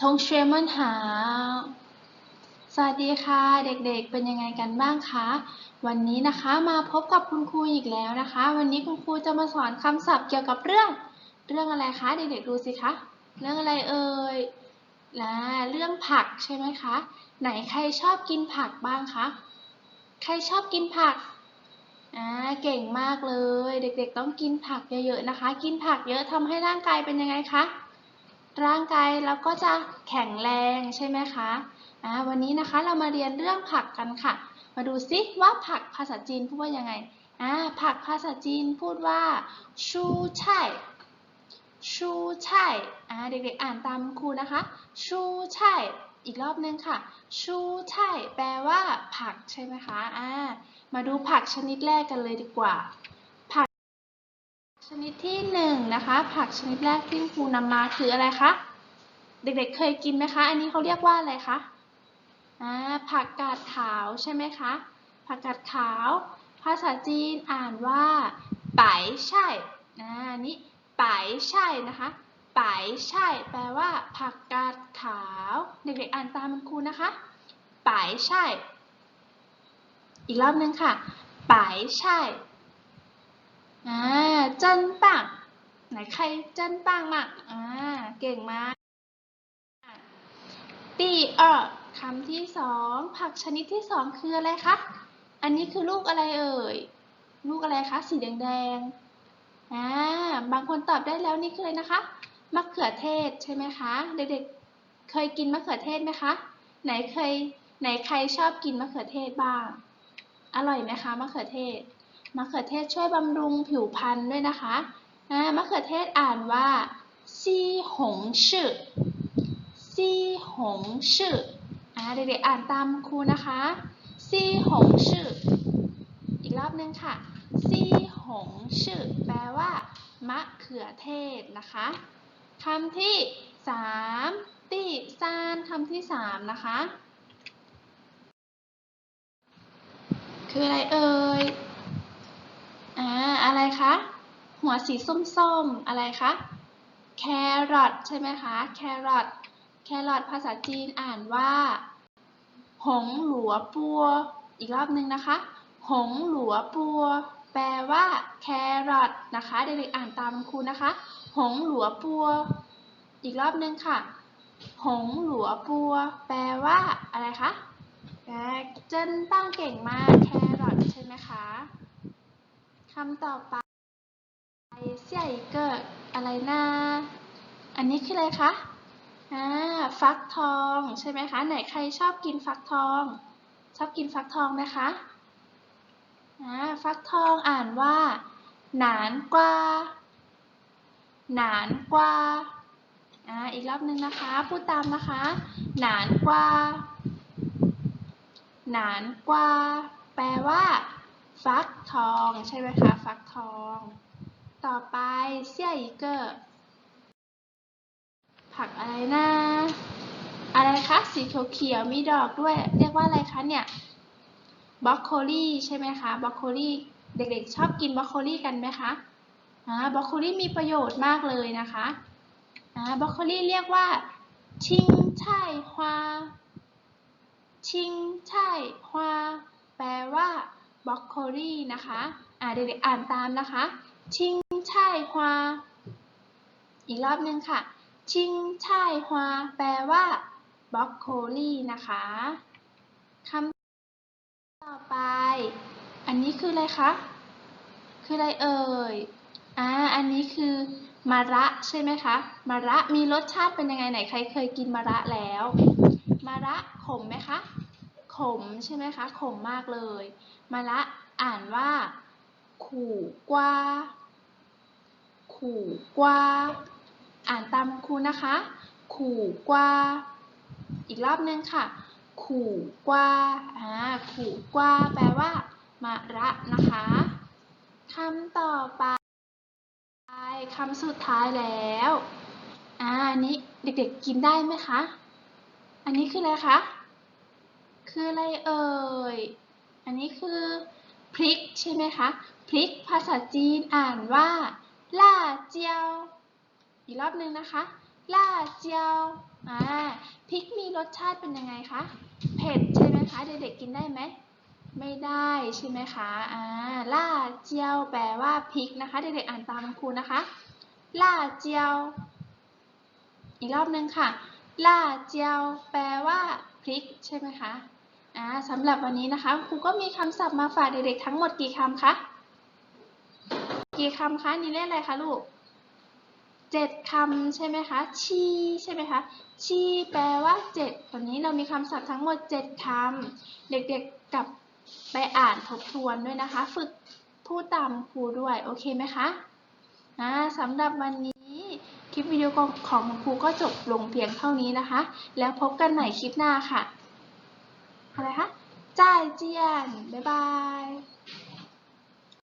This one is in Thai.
ทงเชมันหาสวัสดีค่ะเด็กๆ เป็นยังไงกันบ้างคะ วันนี้นะคะมาพบกับคุณครูอีกแล้วนะคะ วันนี้คุณครูจะมาสอนคำศัพท์เกี่ยวกับเรื่อง เรื่องอะไรคะเด็กๆดูสิคะ เรื่องอะไรเอ่ยนะเรื่องผักใช่ไหมคะ ไหนใครชอบกินผักบ้างคะ ใครชอบกินผักอ่าเก่งมากเลย เด็กๆ ต้องกินผักเยอะๆนะคะ กินผักเยอะทำให้ร่างกายเป็นยังไงคะ ร่างกายเราก็จะแข็งแรงใช่ไหมคะวันนี้นะคะเรามาเรียนเรื่องผักกันค่ะ มาดูซิว่าผักภาษาจีนพูดว่ายังไงผักภาษาจีนพูดว่าชูไช่ชูไช่เด็กๆอ่านตามครูนะคะ ชูไช่อีกรอบนึงค่ะ ชูไช่แปลว่าผักใช่ไหมคะมาดูผักชนิดแรกกันเลยดีกว่า ชนิดที่หนึ่งนะคะ ผักชนิดแรกที่ครูนำมาคืออะไรคะ เด็กๆเคยกินไหมคะ อันนี้เขาเรียกว่าอะไรคะอ่าผักกาดขาวใช่ไหมคะ ผักกาดขาว ภาษาจีนอ่านว่าไปใช่อ่านี่ไปใช่นะคะไปใช่ แปลว่า ผักกาดขาว เด็กๆอ่านตามครูนะคะไปใช่ อีกรอบนึงค่ะไปใช่ อ่าเจิ้นปังไหนใครเจิ้นปังมั่งอ่าเก่งมากตีเออคำที่สองผักชนิดที่สองคืออะไรคะ อันนี้คือลูกอะไรเอ่ย ลูกอะไรคะ สีแดงๆอ่าบางคนตอบได้แล้วนี่คืออะไรนะคะ มะเขือเทศใช่ไหมคะ เด็กๆ เคยกินมะเขือเทศไหมคะ ไหนเคย ไหนใครชอบกินมะเขือเทศบ้าง อร่อยไหมคะมะเขือเทศ มะเขือเทศช่วยบำรุงผิวพรรณด้วยนะคะมะเขือเทศอ่านว่าซีหงชื่อซีหงชื่ออเด็กๆอ่านตามครูนะคะซีหงชื่ออีกรอบนึงค่ะซีหงชื่อแปลว่ามะเขือเทศนะคะคำที่สามตี้ซานคำที่สามนะคะ คืออะไรเอ่ย คะ หัวสีส้มๆ อะไรคะ แครอทใช่ไหมคะ แครอท แครอทภาษาจีนอ่านว่า หงหลัวปัว อีกรอบหนึ่งนะคะ หงหลัวปัว แปลว่า แครอทนะคะ เด็กๆอ่านตามครูนะคะ หงหลัวปัว อีกรอบหนึ่งค่ะ หงหลัวปัว แปลว่า อะไรคะแปลเจนตั้งเก่งมาก แครอทใช่ไหมคะคำต่อไป เสี่ยอีกเกอะไรนะอันนี้คืออะไรคะอ่าฟักทองใช่ไหมคะ ไหนใครชอบกินฟักทอง ชอบกินฟักทองไหมคะอ่าฟักทองอ่านว่า หนานกว่า หนานกว่าอ่าอีกรอบนึงนะคะ พูดตามนะคะ หนานกว่า หนานกว่า แปลว่า ฟักทองใช่ไหมคะ ฟักทอง ต่อไปเสี่ยอีเกอร์ ผักอะไรนะ อะไรคะ สีเขียวๆมีดอกด้วย เรียกว่าอะไรคะเนี่ยบรอกโคลีใช่ไหมคะบรอกโคลีเด็กๆ ชอบกินบรอกโคลีกันไหมคะอ่าบรอกโคลีมีประโยชน์มากเลยนะคะอ่าบรอกโคลีเรียกว่า ชิงไช่ฮวาชิงไช่ฮวาแปลว่าบรอกโคลีนะคะอ่าเด็กๆ อ่านตามนะคะชิง ไช่ฮวา อีกรอบนึงค่ะ ชิงไช่ฮวา แปลว่าบรอกโคลี่นะคะคำต่อไป อันนี้คืออะไรคะ คืออะไรเอ่ย อ่า อันนี้คือมะระใช่ไหมคะมะระมีรสชาติเป็นยังไงไหนใครเคยกินมะระแล้วมะระขมไหมคะ ขมใช่ไหมคะ ขมมากเลยมะระอ่านว่าขู่กว่า ขู่กว่า อ่านตามครูนะคะ ขู่กว่า อีกรอบนึงค่ะ ขู่กว่าอ่าขู่กว่า แปลว่ามะระนะคะคำต่อไปคำสุดท้ายแล้วอ่าอันนี้เด็กๆกินได้ไหมคะ อันนี้คืออะไรคะ คืออะไรเอ่ย อันนี้คือพริกใช่ไหมคะ พริกภาษาจีนอ่านว่า ล่าเจียว อีกรอบหนึ่งนะคะ ล่าเจียวอ่าพริกมีรสชาติเป็นยังไงคะ เผ็ดใช่ไหมคะ เด็กๆกินได้ไหม ไม่ได้ใช่ไหมคะอ่าล่าเจียวแปลว่าพริกนะคะ เด็กๆอ่านตามครูนะคะ ล่าเจียว อีกรอบหนึ่งค่ะ ล่าเจียว แปลว่าพริกใช่ไหมคะอ่าสำหรับวันนี้นะคะครูก็มีคำศัพท์มาฝากเด็กๆทั้งหมดกี่คำคะ กี่คำคะนี่เล่นอะไรคะลูกเจ็ดคำใช่ไหมคะ ชีใช่ไหมคะ ชีแปลว่าเจ็ดวันนี้เรามีคำศัพท์ทั้งหมดเจ็ดคำ เด็กๆกลับไปอ่านทบทวนด้วยนะคะ ฝึกพูดตามครูด้วย โอเคไหมคะอ่าสำหรับวันนี้คลิปวิดีโอของคุณครูก็จบลงเพียงเท่านี้นะคะ แล้วพบกันใหม่คลิปหน้าค่ะ อะไรคะจ่ายเจียน บ๊ายบาย